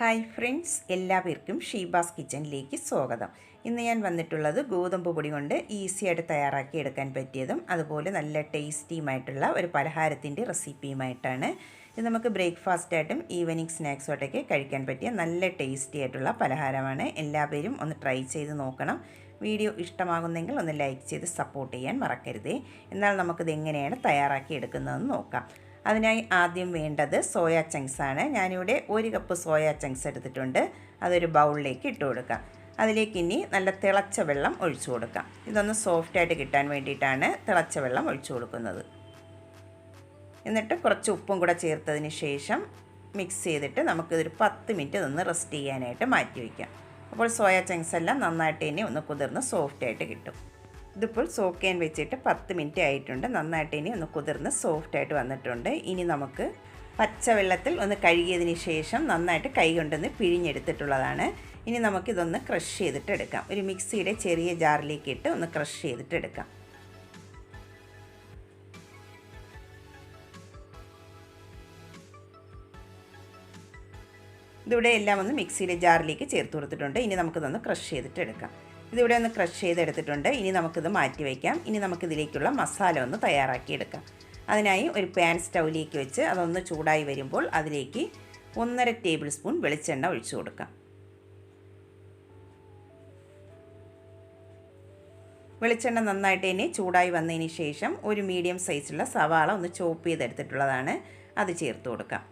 Hi friends എല്ലാവർക്കും ഷീബാസ് കിച്ചണിലേക്ക് സ്വാഗതം. ഇന്ന് ഞാൻ വന്നിട്ടുള്ളത് ഗോതമ്പ് പൊടി കൊണ്ട് ഈസിയായിട്ട് തയ്യാറാക്കി എടുക്കാൻ പറ്റിയതും അതുപോലെ നല്ല ടേസ്റ്റിയുമായിട്ടുള്ള ഒരു പലഹാരത്തിന്റെ റെസിപ്പിയുമായിട്ടാണ്. ഇത് നമുക്ക് ബ്രേക്ക്ഫാസ്റ്റ് ആയിട്ടും ഈവനിങ് സ്നാക്സുമായിട്ടൊക്കെ കഴിക്കാൻ പറ്റിയ നല്ല ടേസ്റ്റി ആയിട്ടുള്ള പലഹാരമാണ്. എല്ലാവരും ഒന്ന് ട്രൈ ചെയ്ത് നോക്കണം. വീഡിയോ ഇഷ്ടമാകുന്നെങ്കിൽ ഒന്ന് ലൈക്ക് ചെയ്ത് സപ്പോർട്ട് ചെയ്യാൻ മറക്കരുതേ. എന്നാൽ നമുക്കിത് എങ്ങനെയാണ് തയ്യാറാക്കി എടുക്കുന്നതെന്ന് നോക്കാം. അതിനായി ആദ്യം വേണ്ടത് സോയ ചങ്ക്സ് ആണ്. ഞാനിവിടെ ഒരു കപ്പ് സോയ ചങ്ക്സ് എടുത്തിട്ടുണ്ട്. അതൊരു ബൗളിലേക്ക് ഇട്ട് കൊടുക്കാം അതിലേക്ക് ഇനി നല്ല തിളച്ച വെള്ളം ഒഴിച്ചു കൊടുക്കാം ഇതൊന്ന് സോഫ്റ്റായിട്ട് കിട്ടാൻ വേണ്ടിയിട്ടാണ് തിളച്ച വെള്ളം ഒഴിച്ചു കൊടുക്കുന്നത്. എന്നിട്ട് കുറച്ച് ഉപ്പും കൂടെ ചേർത്തതിന് ശേഷം മിക്സ് ചെയ്തിട്ട് നമുക്കിതൊരു പത്ത് മിനിറ്റ് നിന്ന് റെസ്റ്റ് ചെയ്യാനായിട്ട് മാറ്റി വയ്ക്കാം. അപ്പോൾ സോയ ചങ്ക്സ് എല്ലാം നന്നായിട്ട് ഇനി ഒന്ന് കുതിർന്ന് സോഫ്റ്റായിട്ട് കിട്ടും. ഇതിപ്പോൾ സോക്കാൻ വെച്ചിട്ട് പത്ത് മിനിറ്റ് ആയിട്ടുണ്ട്. നന്നായിട്ട് ഇനി ഒന്ന് കുതിർന്ന് സോഫ്റ്റായിട്ട് വന്നിട്ടുണ്ട്. ഇനി നമുക്ക് പച്ചവെള്ളത്തിൽ ഒന്ന് കഴുകിയതിന് ശേഷം നന്നായിട്ട് കൈ കൊണ്ടൊന്ന് പിഴിഞ്ഞെടുത്തിട്ടുള്ളതാണ്. ഇനി നമുക്കിതൊന്ന് ക്രഷ് ചെയ്തിട്ട് എടുക്കാം. ഒരു മിക്സിയുടെ ചെറിയ ജാറിലേക്ക് ഇട്ട് ഒന്ന് ക്രഷ് ചെയ്തിട്ട് എടുക്കാം. ഇതിവിടെ എല്ലാം ഒന്ന് മിക്സിയിലെ ജാറിലേക്ക് ചേർത്ത് കൊടുത്തിട്ടുണ്ട്. ഇനി നമുക്കിതൊന്ന് ക്രഷ് ചെയ്തിട്ട് എടുക്കാം. ഇതിവിടെ ഒന്ന് ക്രഷ് ചെയ്തെടുത്തിട്ടുണ്ട്. ഇനി നമുക്കിത് മാറ്റി വയ്ക്കാം. ഇനി നമുക്കിതിലേക്കുള്ള മസാല ഒന്ന് തയ്യാറാക്കിയെടുക്കാം. അതിനായി ഒരു പാൻ സ്റ്റൗവിലേക്ക് വെച്ച് അതൊന്ന് ചൂടായി വരുമ്പോൾ അതിലേക്ക് ഒന്നര ടേബിൾ സ്പൂൺ വെളിച്ചെണ്ണ ഒഴിച്ചു കൊടുക്കാം. വെളിച്ചെണ്ണ നന്നായിട്ട് തന്നെ ചൂടായി വന്നതിന് ശേഷം ഒരു മീഡിയം സൈസുള്ള സവാള ഒന്ന് ചോപ്പ് ചെയ്തെടുത്തിട്ടുള്ളതാണ്. അത് ചേർത്ത് കൊടുക്കാം.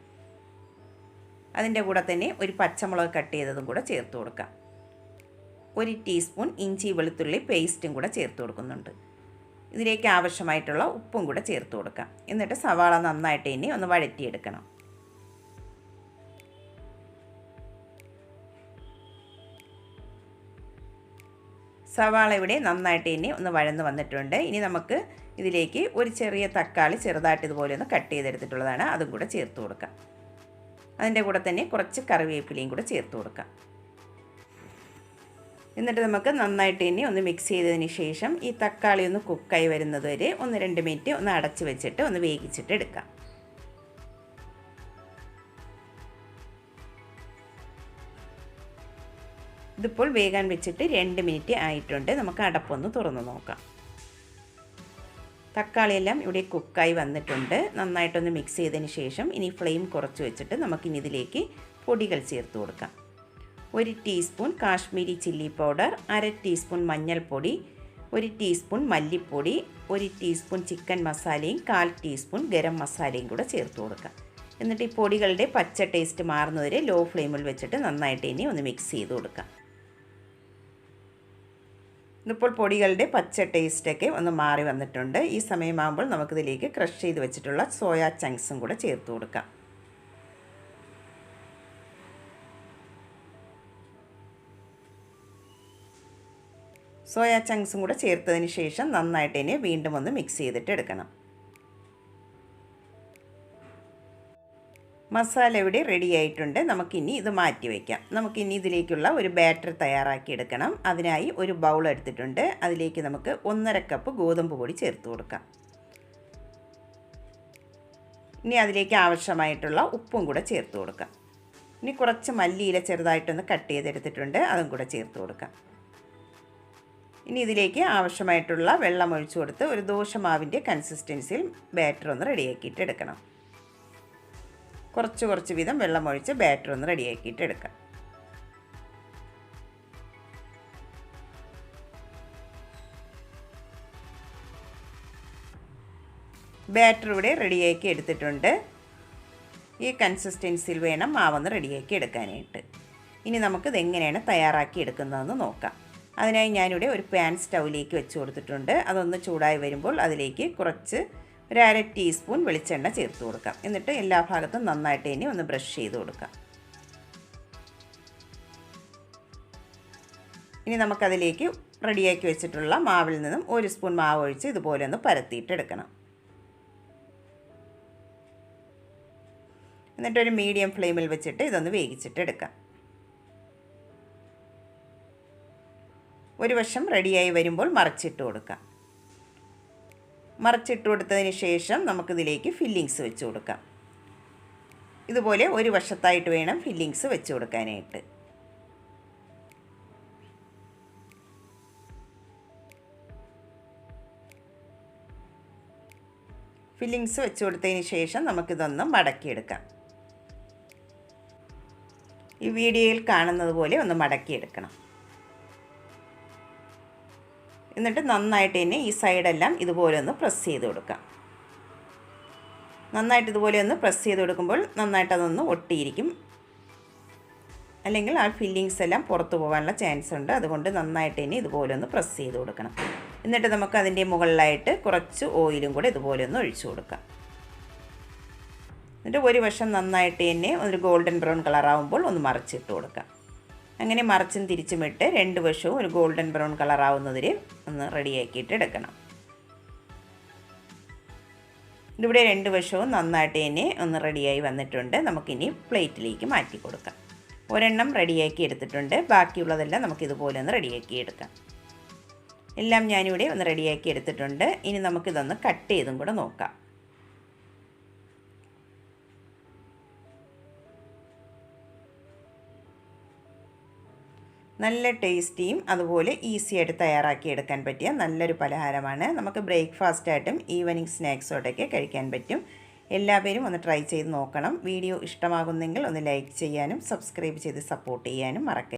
അതിന്റെ കൂടെ തന്നെ ഒരു പച്ചമുളക് കട്ട് ചെയ്തതും കൂടെ ചേർത്ത് കൊടുക്കാം. ഒരു ടീസ്പൂൺ ഇഞ്ചി വെളുത്തുള്ളി പേസ്റ്റും കൂടെ ചേർത്ത് കൊടുക്കുന്നുണ്ട്. ഇതിലേക്ക് ആവശ്യമായിട്ടുള്ള ഉപ്പും കൂടെ ചേർത്ത് കൊടുക്കാം. എന്നിട്ട് സവാള നന്നായിട്ട് ഇനി ഒന്ന് വഴറ്റിയെടുക്കണം. സവാള ഇവിടെ നന്നായിട്ട് ഇനി ഒന്ന് വഴന്ന് വന്നിട്ടുണ്ട്. ഇനി നമുക്ക് ഇതിലേക്ക് ഒരു ചെറിയ തക്കാളി ചെറുതായിട്ട് ഇതുപോലെ ഒന്ന് കട്ട് ചെയ്തെടുത്തിട്ടുള്ളതാണ്. അതും കൂടെ ചേർത്ത് കൊടുക്കാം. അതിന്റെ കൂടെ തന്നെ കുറച്ച് കറിവേപ്പിലയും കൂടെ ചേർത്ത് കൊടുക്കാം. എന്നിട്ട് നമുക്ക് നന്നായിട്ട് ഇനി ഒന്ന് മിക്സ് ചെയ്തതിന് ശേഷം ഈ തക്കാളി ഒന്ന് കുക്കായി വരുന്നത് വരെ ഒന്ന് രണ്ട് മിനിറ്റ് ഒന്ന് അടച്ച് വെച്ചിട്ട് ഒന്ന് വേവിച്ചിട്ട് എടുക്കാം. ഇതിപ്പോൾ വേഗാൻ വെച്ചിട്ട് രണ്ട് മിനിറ്റ് ആയിട്ടുണ്ട്. നമുക്ക് അടപ്പൊന്ന് തുറന്നു നോക്കാം. തക്കാളിയെല്ലാം ഇവിടെ കുക്കായി വന്നിട്ടുണ്ട്. നന്നായിട്ടൊന്ന് മിക്സ് ചെയ്തതിന് ശേഷം ഇനി ഫ്ലെയിം കുറച്ച് വെച്ചിട്ട് നമുക്കിനി ഇതിലേക്ക് പൊടികൾ ചേർത്ത് കൊടുക്കാം. ഒരു ടീസ്പൂൺ കാശ്മീരി ചില്ലി പൗഡർ അര ടീസ്പൂൺ മഞ്ഞൾപ്പൊടി ഒരു ടീസ്പൂൺ മല്ലിപ്പൊടി ഒരു ടീസ്പൂൺ ചിക്കൻ മസാലയും കാൽ ടീസ്പൂൺ ഗരം മസാലയും കൂടെ ചേർത്ത് കൊടുക്കാം. എന്നിട്ട് ഈ പൊടികളുടെ പച്ച ടേസ്റ്റ് മാറുന്നവരെ ലോ ഫ്ലെയിമിൽ വെച്ചിട്ട് നന്നായിട്ട് ഇനി ഒന്ന് മിക്സ് ചെയ്ത് കൊടുക്കാം. ഇതിപ്പോൾ പൊടികളുടെ പച്ച ടേസ്റ്റൊക്കെ ഒന്ന് മാറി വന്നിട്ടുണ്ട്. ഈ സമയമാകുമ്പോൾ നമുക്കിതിലേക്ക് ക്രഷ് ചെയ്ത് വെച്ചിട്ടുള്ള സോയാ ചങ്ക്സും കൂടെ ചേർത്ത് കൊടുക്കാം. സോയ ചങ്ക്സും കൂടെ ചേർത്തതിന് ശേഷം നന്നായിട്ട് ഇനി വീണ്ടും ഒന്ന് മിക്സ് ചെയ്തിട്ട് എടുക്കണം. മസാല ഇവിടെ റെഡി ആയിട്ടുണ്ട്. നമുക്കിനി ഇത് മാറ്റി വയ്ക്കാം നമുക്കിനി ഇതിലേക്കുള്ള ഒരു ബാറ്റർ തയ്യാറാക്കി എടുക്കണം. അതിനായി ഒരു ബൗൾ എടുത്തിട്ടുണ്ട്. അതിലേക്ക് നമുക്ക് ഒന്നര കപ്പ് ഗോതമ്പ് പൊടി ചേർത്ത് കൊടുക്കാം. ഇനി അതിലേക്ക് ആവശ്യമായിട്ടുള്ള ഉപ്പും കൂടെ ചേർത്ത് കൊടുക്കാം. ഇനി കുറച്ച് മല്ലിയില ചെറുതായിട്ടൊന്ന് കട്ട് ചെയ്തെടുത്തിട്ടുണ്ട്. അതും കൂടെ ചേർത്ത് കൊടുക്കാം. ഇനി ഇതിലേക്ക് ആവശ്യമായിട്ടുള്ള വെള്ളം ഒഴിച്ചു കൊടുത്ത് ഒരു ദോശമാവിന്റെ കൺസിസ്റ്റൻസിയിൽ ബാറ്റർ ഒന്ന് റെഡിയാക്കിയിട്ട് എടുക്കണം. കുറച്ച് കുറച്ച് വീതം വെള്ളം ഒഴിച്ച് ബാറ്റർ ഒന്ന് റെഡിയാക്കിയിട്ട് എടുക്കാം. ബാറ്റർ ഇവിടെ റെഡിയാക്കി എടുത്തിട്ടുണ്ട്. ഈ കൺസിസ്റ്റൻസിയിൽ വേണം മാവൊന്ന് റെഡിയാക്കി എടുക്കാനായിട്ട്. ഇനി നമുക്കിത് എങ്ങനെയാണ് തയ്യാറാക്കി എടുക്കുന്നതെന്ന് നോക്കാം. അതിനായി ഞാനിവിടെ ഒരു പാൻ സ്റ്റൗവിലേക്ക് വെച്ച് കൊടുത്തിട്ടുണ്ട്. അതൊന്ന് ചൂടായി വരുമ്പോൾ അതിലേക്ക് കുറച്ച് ഒരു അര ടീസ്പൂൺ വെളിച്ചെണ്ണ ചേർത്ത് കൊടുക്കാം. എന്നിട്ട് എല്ലാ ഭാഗത്തും നന്നായിട്ട് ഇനി ഒന്ന് ബ്രഷ് ചെയ്ത് കൊടുക്കാം. ഇനി നമുക്കതിലേക്ക് റെഡിയാക്കി വെച്ചിട്ടുള്ള മാവിൽ നിന്നും ഒരു സ്പൂൺ മാവ് ഒഴിച്ച് ഇതുപോലെ ഒന്ന് പരത്തിയിട്ടെടുക്കണം. എന്നിട്ടൊരു മീഡിയം ഫ്ലെയിമിൽ വെച്ചിട്ട് ഇതൊന്ന് വേവിച്ചിട്ട് ഒരു വശം റെഡിയായി വരുമ്പോൾ മറിച്ചിട്ട് കൊടുക്കാം. മറിച്ചിട്ട് കൊടുത്തതിന് ശേഷം നമുക്കിതിലേക്ക് ഫില്ലിങ്സ് വെച്ച് കൊടുക്കാം. ഇതുപോലെ ഒരു വശത്തായിട്ട് വേണം ഫില്ലിങ്സ് വെച്ച് കൊടുക്കാനായിട്ട്. ഫില്ലിങ്സ് വെച്ച് കൊടുത്തതിന് ശേഷം നമുക്കിതൊന്ന് മടക്കിയെടുക്കാം. ഈ വീഡിയോയിൽ കാണുന്നത് പോലെ ഒന്ന് മടക്കിയെടുക്കണം. എന്നിട്ട് നന്നായിട്ട് തന്നെ ഈ സൈഡെല്ലാം ഇതുപോലെ ഒന്ന് പ്രസ് ചെയ്ത് കൊടുക്കാം. നന്നായിട്ട് ഇതുപോലെ ഒന്ന് പ്രസ് ചെയ്ത് കൊടുക്കുമ്പോൾ നന്നായിട്ട് അതൊന്ന് ഒട്ടിയിരിക്കും. അല്ലെങ്കിൽ ആ ഫില്ലിങ്സ് എല്ലാം പുറത്തു പോകാനുള്ള ചാൻസ് ഉണ്ട്. അതുകൊണ്ട് നന്നായിട്ട് തന്നെ ഇതുപോലെ ഒന്ന് പ്രസ് ചെയ്ത് കൊടുക്കണം. എന്നിട്ട് നമുക്ക് അതിന്റെ മുകളിലായിട്ട് കുറച്ച് ഓയിലും കൂടെ ഇതുപോലെ ഒന്ന് ഒഴിച്ചു കൊടുക്കാം. എന്നിട്ട് ഒരു വശം നന്നായിട്ട് തന്നെ ഒരു ഗോൾഡൻ ബ്രൗൺ കളറാവുമ്പോൾ ഒന്ന് മറിച്ചിട്ട് കൊടുക്കാം. അങ്ങനെ മറിച്ചും തിരിച്ചും ഇട്ട് രണ്ട് വശവും ഒരു ഗോൾഡൻ ബ്രൗൺ കളർ കളറാവുന്നതിന് ഒന്ന് റെഡിയാക്കിയിട്ട് എടുക്കണം. ഇതിവിടെ രണ്ട് വശവും നന്നായിട്ട് തന്നെ ഒന്ന് റെഡിയായി വന്നിട്ടുണ്ട്. നമുക്കിനി പ്ലേറ്റിലേക്ക് മാറ്റി കൊടുക്കാം. ഒരെണ്ണം റെഡിയാക്കി എടുത്തിട്ടുണ്ട്. ബാക്കിയുള്ളതെല്ലാം നമുക്കിതുപോലെ ഒന്ന് റെഡിയാക്കി എടുക്കാം. എല്ലാം ഞാനിവിടെ ഒന്ന് റെഡിയാക്കി എടുത്തിട്ടുണ്ട്. ഇനി നമുക്കിതൊന്ന് കട്ട് ചെയ്തും കൂടെ നോക്കാം. നല്ല ടേസ്റ്റിയും അതുപോലെ ഈസി ആയിട്ട് തയ്യാറാക്കി എടുക്കാൻ പറ്റിയ നല്ലൊരു പലഹാരമാണ്. നമുക്ക് ബ്രേക്ക്ഫാസ്റ്റായിട്ടും ഈവനിങ് സ്നാക്സോട്ടൊക്കെ കഴിക്കാൻ പറ്റും. എല്ലാവരും ഒന്ന് ട്രൈ ചെയ്ത് നോക്കണം. വീഡിയോ ഇഷ്ടമാകുന്നെങ്കിൽ ഒന്ന് ലൈക്ക് ചെയ്യാനും സബ്സ്ക്രൈബ് ചെയ്ത് സപ്പോർട്ട് ചെയ്യാനും മറക്കരുത്.